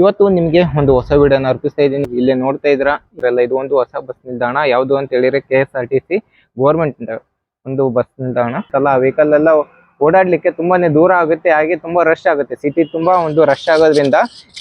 ಇವತ್ತು ನಿಮಗೆ ಒಂದು ಹೊಸ ವಿಡಿಯೋನ ಅರ್ಪಿಸ್ತಾ ಇದ್ದೀನಿ. ಇಲ್ಲೇ ನೋಡ್ತಾ ಇದ್ರ ಇದ್ರಲ್ಲ ಇದು ಒಂದು ಹೊಸ ಬಸ್ ನಿಲ್ದಾಣ. ಯಾವುದು ಅಂತ ಹೇಳಿದ್ರೆ K S R T C government ಒಂದು ಬಸ್ ನಿಲ್ದಾಣ. ಅಲ್ಲ ವೆಹಿಕಲ್ ಎಲ್ಲ ಓಡಾಡ್ಲಿಕ್ಕೆ ತುಂಬಾನೇ ದೂರ ಆಗುತ್ತೆ. ಹಾಗೆ ತುಂಬಾ ರಶ್ ಆಗುತ್ತೆ. ಸಿಟಿ ತುಂಬಾ ಒಂದು ರಶ್ ಆಗೋದ್ರಿಂದ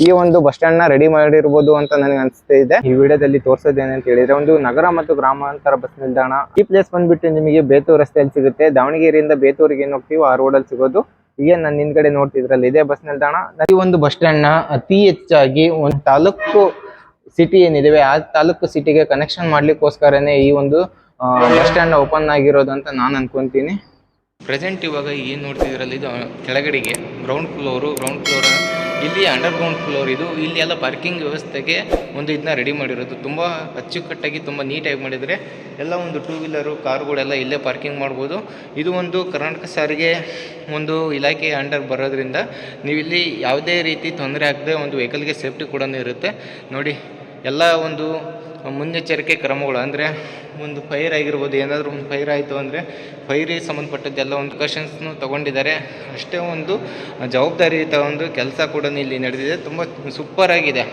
ಈ ಒಂದು ಬಸ್ ಸ್ಟ್ಯಾಂಡ್ನ ರೆಡಿ ಮಾಡಿರ್ಬೋದು ಅಂತ ನನಗೆ ಅನಿಸ್ತಾ ಇದೆ. ಈ ವಿಡಿಯೋದಲ್ಲಿ ತೋರಿಸೋದೇನೆ ಅಂತ ಹೇಳಿದ್ರೆ ಒಂದು ನಗರ ಮತ್ತು ಗ್ರಾಮಾಂತರ ಬಸ್ ನಿಲ್ದಾಣ. ಈ ಪ್ಲೇಸ್ ಬಂದ್ಬಿಟ್ಟು ನಿಮಗೆ ಬೇತೂರು ರಸ್ತೆಯಲ್ಲಿ ಸಿಗುತ್ತೆ. ದಾವಣಗೆರೆಯಿಂದ ಬೇತೂರಿಗೆ ಏನು ಹೋಗ್ತೀವೋ ಆ ರೋಡಲ್ಲಿ ಸಿಗೋದು. ಈಗ ನಾನು ಹಿಂದ್ಗಡೆ ನೋಡ್ತಿದ್ರಲ್ಲ ಇದೇ ಬಸ್ ನಿಲ್ದಾಣ? ಈ ಒಂದು ಬಸ್ ಸ್ಟ್ಯಾಂಡ್ನ ಅತಿ ಹೆಚ್ಚಾಗಿ ಒಂದು ತಾಲೂಕು ಸಿಟಿ ಏನಿದೆ ಆ ತಾಲೂಕು ಸಿಟಿಗೆ ಕನೆಕ್ಷನ್ ಮಾಡ್ಲಿಕ್ಕೋಸ್ಕರನೇ ಈ ಒಂದು ಬಸ್ ಸ್ಟ್ಯಾಂಡ್ ಓಪನ್ ಆಗಿರೋದು ಅಂತ ನಾನು ಅನ್ಕೊಂತೀನಿ. ಪ್ರೆಸೆಂಟ್ ಇವಾಗ ಏನ್ ನೋಡ್ತಿದ್ರಲ್ಲ ಇದು ಕೆಳಗಡೆಗೆ ಗ್ರೌಂಡ್ ಫ್ಲೋರು ಗ್ರೌಂಡ್ ಫ್ಲೋರ್ ಇಲ್ಲಿ ಅಂಡರ್ ಗ್ರೌಂಡ್ ಫ್ಲೋರ್ ಇದು. ಇಲ್ಲಿ ಎಲ್ಲ ಪಾರ್ಕಿಂಗ್ ವ್ಯವಸ್ಥೆಗೆ ಒಂದು ಇದನ್ನ ರೆಡಿ ಮಾಡಿರೋದು. ತುಂಬ ಅಚ್ಚುಕಟ್ಟಾಗಿ, ತುಂಬ ನೀಟಾಗಿ ಮಾಡಿದರೆ ಎಲ್ಲ ಒಂದು ಟೂ ವೀಲರು ಕಾರುಗಳೆಲ್ಲ ಇಲ್ಲೇ ಪಾರ್ಕಿಂಗ್ ಮಾಡ್ಬೋದು. ಇದು ಒಂದು ಕರ್ನಾಟಕ ಸಾರಿಗೆ ಒಂದು ಇಲಾಖೆ ಅಂಡರ್ ಬರೋದ್ರಿಂದ ನೀವು ಇಲ್ಲಿ ಯಾವುದೇ ರೀತಿ ತೊಂದರೆ ಆಗದೆ ಒಂದು ವೆಹಿಕಲ್ಗೆ ಸೇಫ್ಟಿ ಕೂಡ ಇರುತ್ತೆ. ನೋಡಿ ಎಲ್ಲ ಒಂದು ಮುನ್ನೆಚ್ಚರಿಕೆ ಕ್ರಮಗಳು, ಅಂದರೆ ಒಂದು ಫೈರ್ ಆಗಿರ್ಬೋದು, ಏನಾದರೂ ಒಂದು ಫೈರ್ ಆಯಿತು ಅಂದರೆ ಫೈರಿಗೆ ಸಂಬಂಧಪಟ್ಟದ್ದೆಲ್ಲ ಒಂದು ಪ್ರಿಕಾಷನ್ಸ್ನು ತೊಗೊಂಡಿದ್ದಾರೆ. ಅಷ್ಟೇ ಒಂದು ಜವಾಬ್ದಾರಿಯುತ ಒಂದು ಕೆಲಸ ಕೂಡ ಇಲ್ಲಿ ನಡೆದಿದೆ. ತುಂಬ ಸೂಪರ್ ಆಗಿದೆ.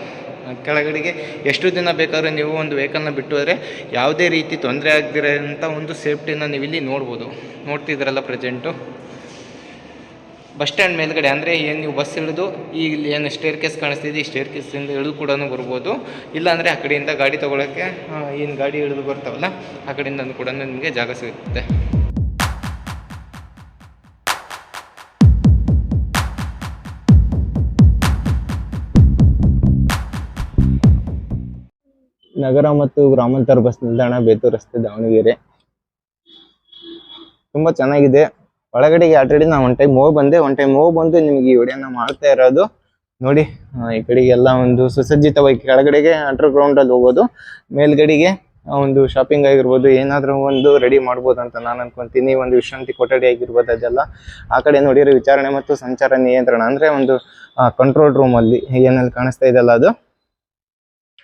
ಕೆಳಗಡೆಗೆ ಎಷ್ಟು ದಿನ ಬೇಕಾದ್ರೂ ನೀವು ಒಂದು ವೆಹಿಕಲ್ನ ಬಿಟ್ಟು ಹೋದರೆ ಯಾವುದೇ ರೀತಿ ತೊಂದರೆ ಆಗದಿರೋಂಥ ಒಂದು ಸೇಫ್ಟಿನ ನೀವು ಇಲ್ಲಿ ನೋಡ್ಬೋದು. ನೋಡ್ತಿದ್ದೀರಲ್ಲ ಪ್ರೆಸೆಂಟು ಬಸ್ ಸ್ಟ್ಯಾಂಡ್ ಮೇಲ್ಗಡೆ, ಅಂದರೆ ಏನು ನೀವು ಬಸ್ ಇಳಿದು ಈ ಇಲ್ಲಿ ಏನು ಸ್ಟೇರ್ ಕೇಸ್ ಕಾಣಿಸ್ತಿದೆ, ಈ ಸ್ಟೇರ್ ಕೇಸಿಂದ ಇಳಿದು ಕೂಡ ಬರ್ಬೋದು. ಇಲ್ಲಾಂದರೆ ಆ ಕಡೆಯಿಂದ ಗಾಡಿ ತೊಗೊಳಕ್ಕೆ ಏನು ಗಾಡಿ ಇಳಿದು ಬರ್ತಾವಲ್ಲ, ಆ ಕಡೆಯಿಂದ ಕೂಡ ನಿಮಗೆ ಜಾಗ ಸಿಗುತ್ತೆ. ನಗರ ಮತ್ತು ಗ್ರಾಮಾಂತರ ಬಸ್ ನಿಲ್ದಾಣ ಬೇತೂರು ರಸ್ತೆ ದಾವಣಗೆರೆ. ತುಂಬಾ ಚೆನ್ನಾಗಿದೆ. ಒಳಗಡೆಗೆ ಆಲ್ರೆಡಿ ನಾ ಒನ್ ಟೈಮ್ ಹೋಗಿ ಬಂದೆ ಒನ್ ಟೈಮ್ ಹೋಗಿ ಬಂದು ನಿಮ್ಗೆ ಈ ವಿಡಿಯೋನ ಮಾಡ್ತಾ ಇರೋದು. ನೋಡಿ ಈ ಕಡೆಗೆಲ್ಲ ಒಂದು ಸುಸಜ್ಜಿತವಾಗಿ ಕೆಳಗಡೆಗೆ ಅಂಡರ್ ಗ್ರೌಂಡ್ ಅಲ್ಲಿ ಹೋಗೋದು, ಮೇಲ್ಗಡೆಗೆ ಒಂದು ಶಾಪಿಂಗ್ ಆಗಿರ್ಬೋದು, ಏನಾದ್ರೂ ಒಂದು ರೆಡಿ ಮಾಡ್ಬೋದು ಅಂತ ನಾನು ಅನ್ಕೊಂತೀನಿ. ಒಂದು ವಿಶ್ರಾಂತಿ ಕೊಠಡಿ ಆಗಿರ್ಬೋದು ಅದೆಲ್ಲ. ಆ ಕಡೆ ನೋಡಿರೋ ವಿಚಾರಣೆ ಮತ್ತು ಸಂಚಾರ ನಿಯಂತ್ರಣ, ಅಂದ್ರೆ ಒಂದು ಕಂಟ್ರೋಲ್ ರೂಮ್ ಅಲ್ಲಿ ಏನಲ್ಲಿ ಕಾಣಿಸ್ತಾ ಇದೆಯಲ್ಲ ಅದು.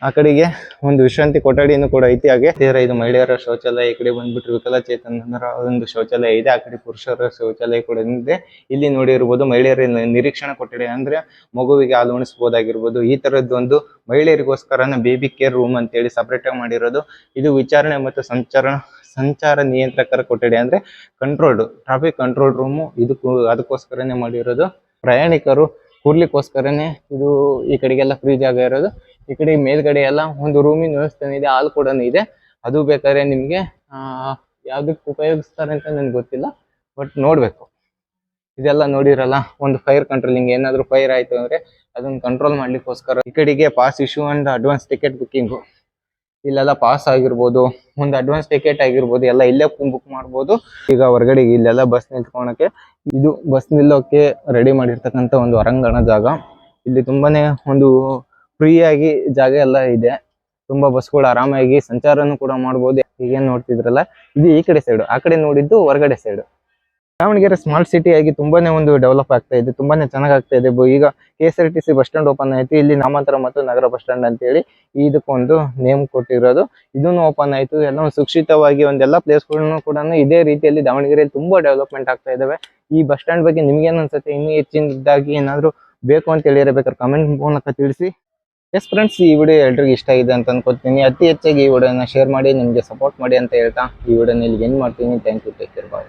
ಆ ಕಡೆಗೆ ಒಂದು ವಿಶ್ರಾಂತಿ ಕೊಠಡಿಯನ್ನು ಕೂಡ ಐತಿ ಹಾಗೆ ಇದು ಮಹಿಳೆಯರ ಶೌಚಾಲಯ ಈ ಕಡೆ ಬಂದ್ಬಿಟ್ಟು ವಿಕಲಚೇತನರ ಒಂದು ಶೌಚಾಲಯ ಇದೆ. ಆ ಕಡೆ ಪುರುಷರ ಶೌಚಾಲಯ ಕೂಡ ಇದೆ. ಇಲ್ಲಿ ನೋಡಿರ್ಬೋದು ಮಹಿಳೆಯರ ನಿರೀಕ್ಷಣಾ ಕೊಠಡಿ ಅಂದ್ರೆ ಮಗುವಿಗೆ ಹಾಲು ಉಣಿಸಬಹುದಾಗಿರ್ಬೋದು ಈ ತರದ್ದು ಒಂದು ಮಹಿಳೆಯರಿಗೋಸ್ಕರನ ಬೇಬಿ ಕೇರ್ ರೂಮ್ ಅಂತ ಹೇಳಿ ಸಪರೇಟ್ ಆಗಿ ಮಾಡಿರೋದು. ಇದು ವಿಚಾರಣೆ ಮತ್ತು ಸಂಚಾರ ಸಂಚಾರ ನಿಯಂತ್ರಕರ ಕೊಠಡಿ ಅಂದ್ರೆ ಕಂಟ್ರೋಲ್ಡ್ ಟ್ರಾಫಿಕ್ ಕಂಟ್ರೋಲ್ ರೂಮ್ ಇದಕ್ಕೂ, ಅದಕ್ಕೋಸ್ಕರನೇ ಮಾಡಿರೋದು. ಪ್ರಯಾಣಿಕರು ಕೂರ್ಲಿಕ್ಕೋಸ್ಕರನೇ ಇದು ಈ ಕಡೆಗೆಲ್ಲ ಫ್ರೀ ಜಾಗ ಇರೋದು. ಈ ಕಡೆ ಮೇಲ್ಗಡೆ ಎಲ್ಲ ಒಂದು ರೂಮಿನ ವ್ಯವಸ್ಥೆ ಇದೆ, ಹಾಲ್ ಕೂಡ ಇದೆ. ಅದು ಬೇಕಾದ್ರೆ ನಿಮಗೆ ಯಾವ್ದಕ್ಕೆ ಉಪಯೋಗಿಸ್ತಾರೆ ಅಂತ ನನಗೆ ಗೊತ್ತಿಲ್ಲ, ಬಟ್ ನೋಡ್ಬೇಕು. ಇದೆಲ್ಲ ನೋಡಿರಲ್ಲ, ಒಂದು ಫೈರ್ ಕಂಟ್ರೋಲಿಂಗ್, ಏನಾದ್ರು ಫೈರ್ ಆಯ್ತು ಅಂದ್ರೆ ಅದನ್ನ ಕಂಟ್ರೋಲ್ ಮಾಡ್ಲಿಕ್ಕೋಸ್ಕರ ಈ ಕಡೆಗೆ pass issue and advance ticket booking. ಇಲ್ಲೆಲ್ಲ ಪಾಸ್ ಆಗಿರ್ಬೋದು, ಒಂದು ಅಡ್ವಾನ್ಸ್ ಟಿಕೆಟ್ ಆಗಿರ್ಬೋದು, ಎಲ್ಲ ಇಲ್ಲೇ ಬುಕ್ ಮಾಡ್ಬೋದು. ಈಗ ಹೊರಗಡೆ ಇಲ್ಲೆಲ್ಲ ಬಸ್ ನಿಂತ್ಕೊಳಕ್ಕೆ, ಇದು ಬಸ್ ನಿಲ್ಲೋಕೆ ರೆಡಿ ಮಾಡಿರ್ತಕ್ಕಂಥ ಒಂದು ಹೊರಾಂಗಣ ಜಾಗ. ಇಲ್ಲಿ ತುಂಬಾನೇ ಒಂದು ಫ್ರೀ ಆಗಿ ಜಾಗ ಎಲ್ಲ ಇದೆ. ತುಂಬಾ ಬಸ್ಗಳು ಆರಾಮಾಗಿ ಸಂಚಾರನು ಕೂಡ ಮಾಡಬಹುದು ಈಗೇನ್ ನೋಡ್ತಿದ್ರಲ್ಲ? ಇದು ಈ ಕಡೆ ಸೈಡ್ ಆ ಕಡೆ ನೋಡಿದ್ದು ಹೊರಗಡೆ ಸೈಡ್ ದಾವಣಗೆರೆ ಸ್ಮಾರ್ಟ್ ಸಿಟಿ ಆಗಿ ತುಂಬಾನೇ ಒಂದು ಡೆವಲಪ್ ಆಗ್ತಾ ಇದೆ. ತುಂಬಾನೇ ಚೆನ್ನಾಗ್ ಆಗ್ತಾ ಇದೆ. ಈಗ K S R T C bus stand open ಆಯ್ತು. ಇಲ್ಲಿ ನಾಮಾಂತರ ಮತ್ತು ನಗರ ಬಸ್ ಸ್ಟಾಂಡ್ ಅಂತ ಹೇಳಿ ಇದಕ್ಕೊಂದು ನೇಮ್ ಕೊಟ್ಟಿರೋದು. ಇದನ್ನು ಓಪನ್ ಆಯ್ತು. ಎಲ್ಲ ಒಂದು ಸುಕ್ಷಿತವಾಗಿ ಒಂದೆಲ್ಲ ಪ್ಲೇಸ್ಗಳನ್ನು ಕೂಡ ಇದೇ ರೀತಿಯಲ್ಲಿ ದಾವಣಗೆರೆಯಲ್ಲಿ ತುಂಬಾ ಡೆವಲಪ್ಮೆಂಟ್ ಆಗ್ತಾ ಇದಾವೆ. ಈ ಬಸ್ ಸ್ಟಾಂಡ್ ಬಗ್ಗೆ ನಿಮ್ಗೇನ್ ಅನ್ಸುತ್ತೆ? ಇನ್ನೂ ಹೆಚ್ಚಿನದಾಗಿ ಏನಾದ್ರು ಬೇಕು ಅಂತ ಹೇಳಿದ್ರೆ ಬೇಕಾದ್ರೆ ಕಮೆಂಟ್ ಮೂಲಕ ತಿಳಿಸಿ. ಎಸ್ ಫ್ರೆಂಡ್ಸ್ ಈ ವಿಡಿಯೋ ಎಲ್ರಿಗೂ ಇಷ್ಟ ಆಗಿದೆ ಅಂತ ಅನ್ಕೋತೀನಿ. ಅತಿ ಹೆಚ್ಚಾಗಿ ಈ ವಿಡಿಯೋನ ಶೇರ್ ಮಾಡಿ, ನಿಮಗೆ ಸಪೋರ್ಟ್ ಮಾಡಿ ಅಂತ ಹೇಳ್ತಾ ಈ ವಿಡಿಯೋನ ಇಲ್ಲಿ ಏನು ಮಾಡ್ತೀನಿ. Thank you take care bye